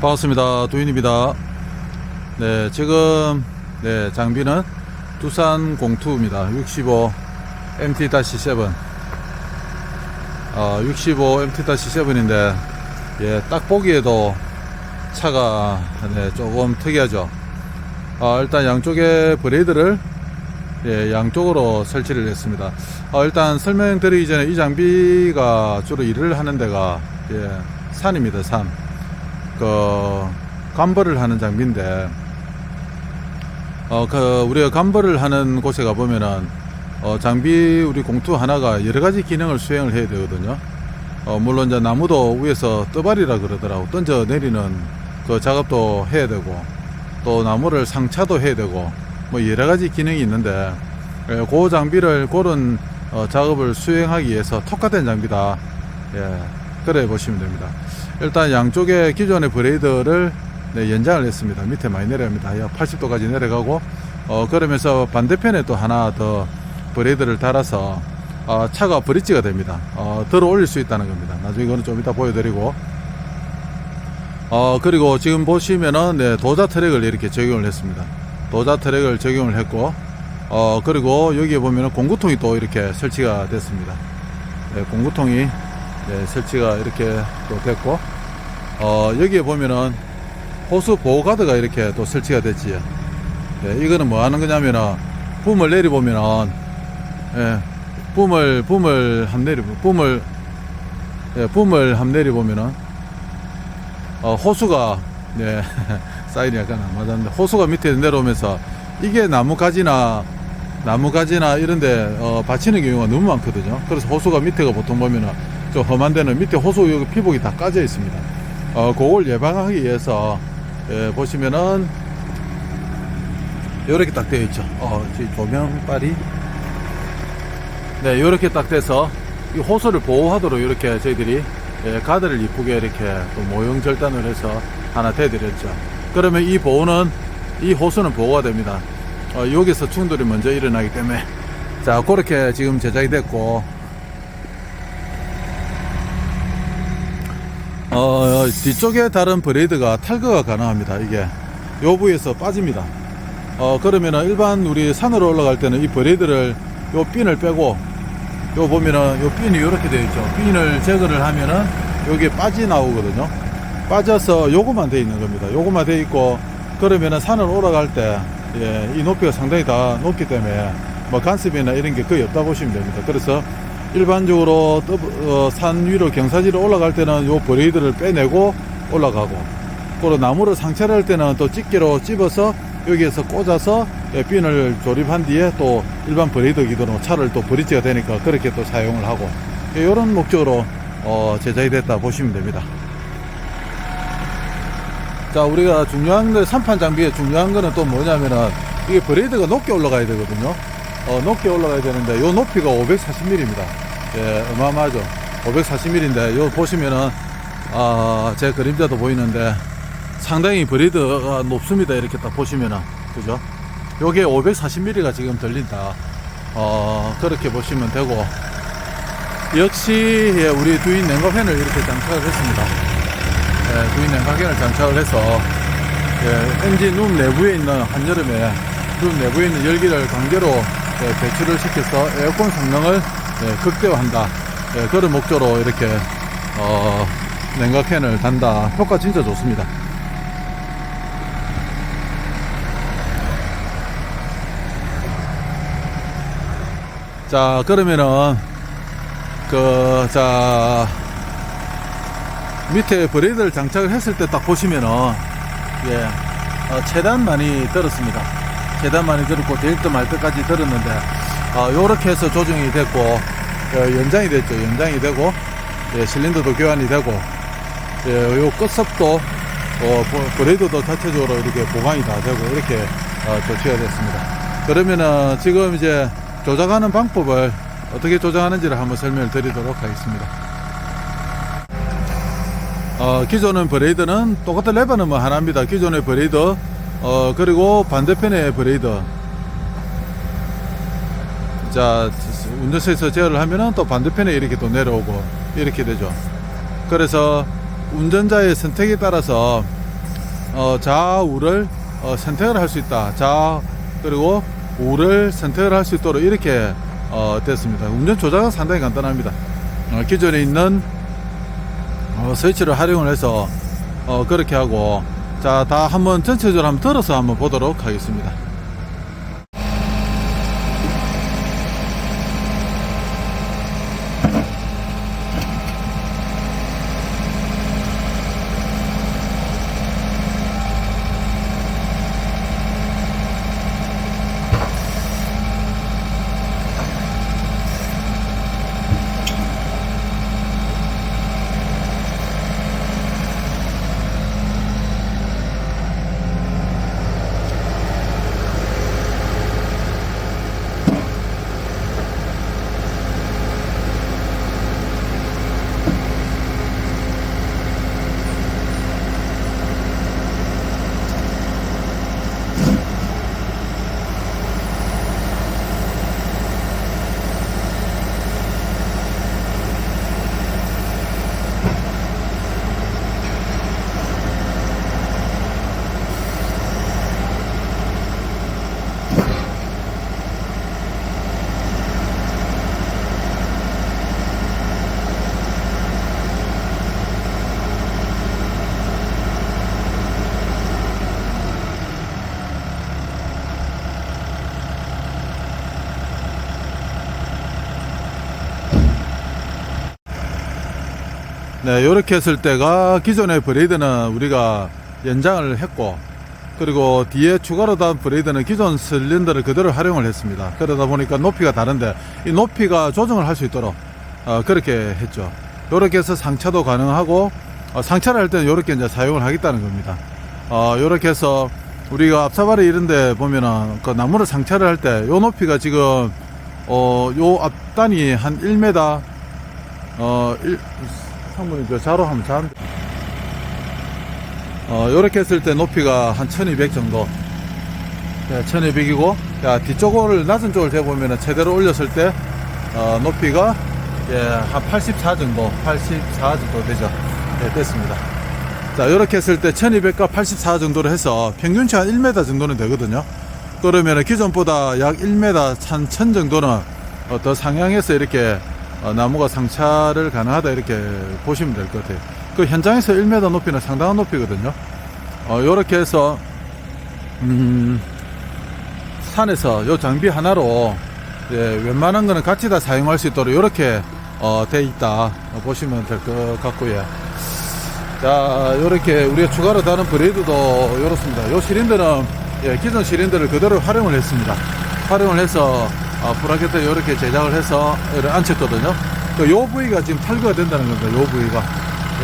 반갑습니다. 두인입니다. 네, 지금 네, 장비는 두산 공투입니다. 65 MT-7. 어, 65 MT-7인데 예, 딱 보기에도 차가 네, 조금 특이하죠. 아, 일단 양쪽에 브레이드를 예, 양쪽으로 설치를 했습니다. 어, 일단 설명드리기 전에 이 장비가 주로 일을 하는 데가 예, 산입니다. 산. 그 간벌을 하는 장비인데 어 그 우리가 간벌을 하는 곳에 가 보면은 어 장비 우리 공투 하나가 여러 가지 기능을 수행을 해야 되거든요. 어 물론 이제 나무도 위에서 떠발이라 그러더라고 던져 내리는 그 작업도 해야 되고 또 나무를 상차도 해야 되고 뭐 여러 가지 기능이 있는데 예, 그 장비를 그런 어, 작업을 수행하기 위해서 특화된 장비다. 예, 그래 보시면 됩니다. 일단 양쪽에 기존의 브레이드를 네, 연장을 했습니다. 밑에 많이 내려갑니다. 약 80도까지 내려가고 어, 그러면서 반대편에 또 하나 더 브레이드를 달아서 어, 차가 브릿지가 됩니다. 어, 들어 올릴 수 있다는 겁니다. 나중에 이거는 좀 이따 보여드리고 어, 그리고 지금 보시면은 네, 도자 트랙을 이렇게 적용을 했습니다. 도자 트랙을 적용을 했고 어, 그리고 여기에 보면은 공구통이 또 이렇게 설치가 됐습니다. 네, 공구통이 네, 설치가 이렇게 또 됐고 어, 여기에 보면은 호수 보호가드가 이렇게 또 설치가 됐지요. 네, 이거는 뭐 하는 거냐면은 붐을 내리 보면은 예, 붐을 붐을 함 내리 붐을 예, 붐을 함 내리 보면은 어, 호수가 네, 사인이 약간 안 맞았는데 호수가 밑에 내려오면서 이게 나무가지나 나무가지나 이런데 어, 받치는 경우가 너무 많거든요. 그래서 호수가 밑에가 보통 보면은 좀 험한 데는 밑에 호수 여기 피복이 다 까져 있습니다. 어, 그걸 예방하기 위해서 예, 보시면은 이렇게 딱 되어 있죠. 어, 지 조명빨이 네, 이렇게 딱 돼서 이 호수를 보호하도록 이렇게 저희들이 예, 가드를 이쁘게 이렇게 또 모형 절단을 해서 하나 대드렸죠. 그러면 이 보호는 이 호수는 보호가 됩니다. 어, 여기서 충돌이 먼저 일어나기 때문에 자 그렇게 지금 제작이 됐고 어, 뒤쪽에 다른 브레이드가 탈거가 가능합니다. 이게 요 부위에서 빠집니다. 어, 그러면은 일반 우리 산으로 올라갈 때는 이 브레이드를 요 핀을 빼고 요 보면은 요 핀이 이렇게 되어 있죠. 핀을 제거를 하면은 여기에 빠지 나오거든요. 빠져서 요거만 되어 있는 겁니다. 요거만 되어 있고 그러면은 산을 올라갈 때 예, 이 높이가 상당히 다 높기 때문에 뭐 간섭이나 이런 게 거의 없다 보시면 됩니다. 그래서 일반적으로 떠- 어, 산 위로 경사지로 올라갈 때는 요 브레이드를 빼내고 올라가고 그리고 나무를 상체를 할 때는 또 집게로 집어서 여기에서 꽂아서 예, 핀을 조립한 뒤에 또 일반 브레이드 기도로 차를 또 브릿지가 되니까 그렇게 또 사용을 하고 이런 목적으로 어, 제작이 됐다 보시면 됩니다. 자 우리가 중요한 거 3판 장비의 중요한 거는 또 뭐냐면은 이게 브레이드가 높게 올라가야 되거든요 어, 높게 올라가야 되는데 요 높이가 540mm입니다. 예 어마어마하죠. 540mm인데 요 보시면은 아, 제 그림자도 보이는데 상당히 브레이드가 높습니다. 이렇게 딱 보시면은. 그죠? 요게 540mm가 지금 들린다. 어 그렇게 보시면 되고. 역시 예, 우리 두인 냉각팬을 이렇게 장착을 했습니다. 예, 두인 냉각팬을 장착을 해서 예, 엔진 룸 내부에 있는 한여름에 룸 내부에 있는 열기를 강제로 예, 배출을 시켜서 에어컨 성능을 예, 극대화한다. 예, 그런 목적으로 이렇게 어, 냉각팬을 단다. 효과 진짜 좋습니다. 자 그러면은 그 자 밑에 브레이드를 장착을 했을 때 딱 보시면은 예 어, 최단 많이 들었습니다 최단 많이 들었고 데일트 말 때까지 들었는데 어, 요렇게 해서 조정이 됐고 어, 연장이 됐죠 연장이 되고 예, 실린더도 교환이 되고 예, 요 끝섭도 어, 브- 브레이드도 자체적으로 이렇게 보강이 다 되고 이렇게 어, 조치가 됐습니다 그러면은 지금 이제 조작하는 방법을 어떻게 조작하는지를 한번 설명을 드리도록 하겠습니다. 어, 기존의 브레이드는 똑같은 레버는 뭐 하나입니다. 기존의 브레이드, 어, 그리고 반대편의 브레이드. 자, 운전석에서 제어를 하면은 또 반대편에 이렇게 또 내려오고 이렇게 되죠. 그래서 운전자의 선택에 따라서 어, 좌우를 어, 선택을 할 수 있다. 좌 그리고 우를 선택을 할 수 있도록 이렇게 어, 됐습니다. 운전 조작은 상당히 간단합니다. 어, 기존에 있는 어, 스위치를 활용을 해서 어, 그렇게 하고 자 다 한번 전체적으로 한번 들어서 한번 보도록 하겠습니다. 네, 이렇게 했을 때가 기존의 브레이드는 우리가 연장을 했고 그리고 뒤에 추가로 단 브레이드는 기존 실린더를 그대로 활용을 했습니다. 그러다 보니까 높이가 다른데 이 높이가 조정을 할 수 있도록 어, 그렇게 했죠. 이렇게 해서 상차도 가능하고 어, 상차를 할 때는 이렇게 이제 사용을 하겠다는 겁니다. 어, 이렇게 해서 우리가 앞사발이 이런데 보면은 그 나무를 상차를 할때요 높이가 지금 어, 요 앞단이 한 1m 어, 1, 저 자로 하면 자 어, 요렇게 했을 때 높이가 한 1200 정도. 예, 1200이고, 야, 뒤쪽을, 낮은 쪽을 재보면 최대로 올렸을 때, 어, 높이가, 예, 한 84 정도, 84 정도 되죠. 예, 됐습니다. 자, 요렇게 했을 때 1200과 84 정도로 해서 평균치 한 1m 정도는 되거든요. 그러면 기존보다 약 1m 한 1000 정도는 어, 더 상향해서 이렇게 어, 나무가 상차를 가능하다 이렇게 보시면 될 것 같아요. 그 현장에서 1m 높이는 상당한 높이거든요. 어, 요렇게 해서, 음, 산에서 요 장비 하나로, 예, 웬만한 거는 같이 다 사용할 수 있도록 요렇게, 어, 돼 있다. 어, 보시면 될 것 같고요. 자, 요렇게 우리가 추가로 다른 브레이드도 요렇습니다. 요 실린더는, 예, 기존 실린더를 그대로 활용을 했습니다. 활용을 해서, 어, 브라켓을 이렇게 제작을 해서 이렇게 앉혔거든요. 그요 부위가 지금 탈거가 된다는 겁니다. 요 부위가.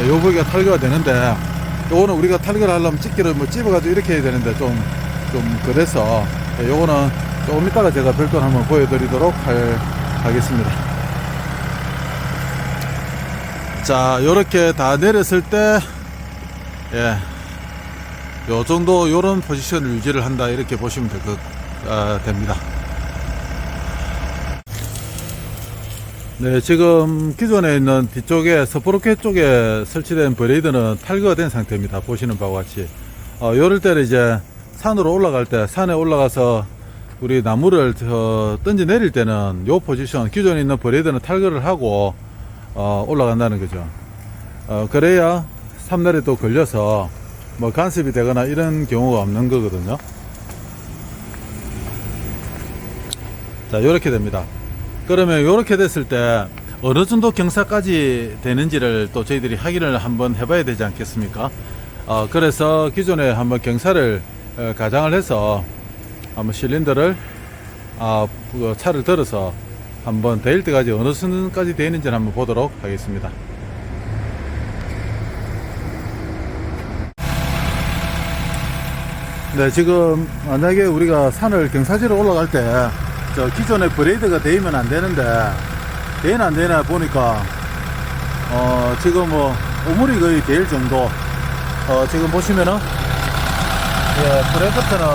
예, 요 부위가 탈거가 되는데, 요거는 우리가 탈거를 하려면 집게를 뭐 집어가지고 이렇게 해야 되는데 좀, 좀 그래서, 예, 요거는 조금 이따가 제가 별도로 한번 보여드리도록 할, 하겠습니다. 자, 요렇게 다 내렸을 때, 예, 요 정도, 요런 포지션을 유지를 한다, 이렇게 보시면 될 것, 아, 됩니다. 네, 지금 기존에 있는 뒤쪽에 서프로켓 쪽에 설치된 브레이드는 탈거가 된 상태입니다. 보시는 바와 같이. 어, 요럴 때는 이제 산으로 올라갈 때, 산에 올라가서 우리 나무를 저 던지 내릴 때는 요 포지션, 기존에 있는 브레이드는 탈거를 하고, 어, 올라간다는 거죠. 어, 그래야 삼날에 또 걸려서 뭐 간섭이 되거나 이런 경우가 없는 거거든요. 자, 요렇게 됩니다. 그러면 이렇게 됐을 때 어느 정도 경사까지 되는지를 또 저희들이 확인을 한번 해봐야 되지 않겠습니까? 어, 그래서 기존에 한번 경사를 어, 가장을 해서 한번 실린더를 아, 그 차를 들어서 한번 데일 때까지 어느 수준까지 되는지 를 한번 보도록 하겠습니다. 네, 지금 만약에 우리가 산을 경사지로 올라갈 때 저 기존에 브레이드가 되면 안 되는데 되나 안 되나 보니까 어 지금 뭐 오물이 거의 될 정도. 어 지금 보시면은 예 브레이크는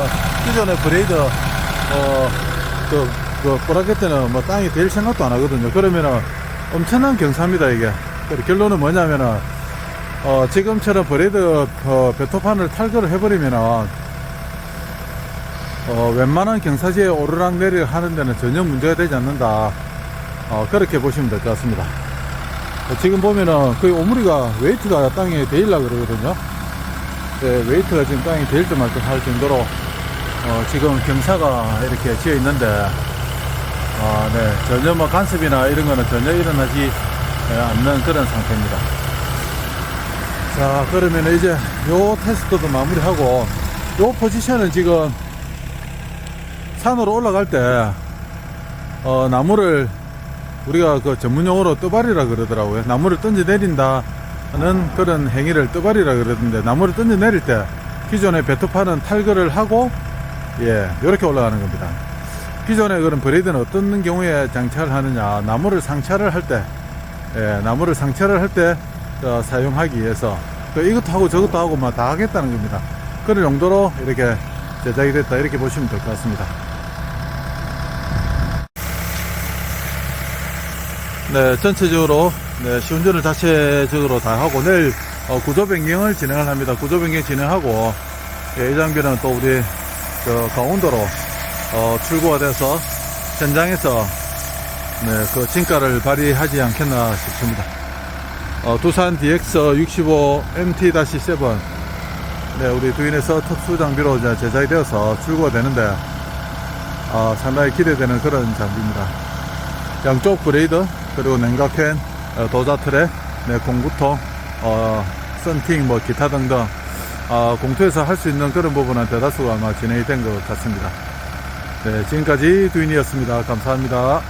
기존의 브레이드 어그 그 브라켓트는 뭐 땅이 될 생각도 안 하거든요. 그러면은 엄청난 경사입니다 이게. 결론은 뭐냐면은 어, 지금처럼 브레이드 어, 배토판을 탈거를 해버리면은 어, 웬만한 경사지에 오르락 내리락 하는 데는 전혀 문제가 되지 않는다. 어, 그렇게 보시면 될 것 같습니다. 어, 지금 보면은 거의 오므리가 웨이트가 땅에 데일라 그러거든요. 네, 웨이트가 지금 땅에 데일 듯 말듯 할 정도로 어, 지금 경사가 이렇게 지어 있는데 어, 네, 전혀 뭐 간섭이나 이런 거는 전혀 일어나지 예, 않는 그런 상태입니다. 자, 그러면 이제 요 테스트도 마무리하고 요 포지션은 지금 산으로 올라갈 때 어, 나무를 우리가 그 전문용어로 뜨발이라 그러더라고요. 나무를 던져 내린다는 그런 행위를 뜨발이라 그러던데 나무를 던져 내릴 때 기존의 베토판은 탈거를 하고 예, 이렇게 올라가는 겁니다. 기존의 그런 브레이드는 어떤 경우에 장착을 하느냐 나무를 상차를 할때 예, 나무를 상차를 할때 어, 사용하기 위해서 그 이것도 하고 저것도 하고 막 다 하겠다는 겁니다. 그런 용도로 이렇게 제작이 됐다 이렇게 보시면 될 것 같습니다. 네, 전체적으로 네, 시운전을 자체적으로 다 하고 내일 어, 구조 변경을 진행을 합니다. 구조 변경 진행하고 예, 이 장비는 또 우리 그 강원도로 어, 출고가 돼서 현장에서 네, 그 진가를 발휘하지 않겠나 싶습니다. 어, 두산 DX 65 MT-7 네, 우리 두인에서 특수 장비로 이제 제작이 되어서 출고가 되는데 어, 상당히 기대되는 그런 장비입니다. 양쪽 브레이드 그리고 냉각팬, 어, 도자 트랙, 네, 공구통, 어, 썬팅, 뭐 기타 등등 어, 공투에서 할 수 있는 그런 부분은 대다수가 아마 진행이 된 것 같습니다. 네, 지금까지 두인이었습니다. 감사합니다.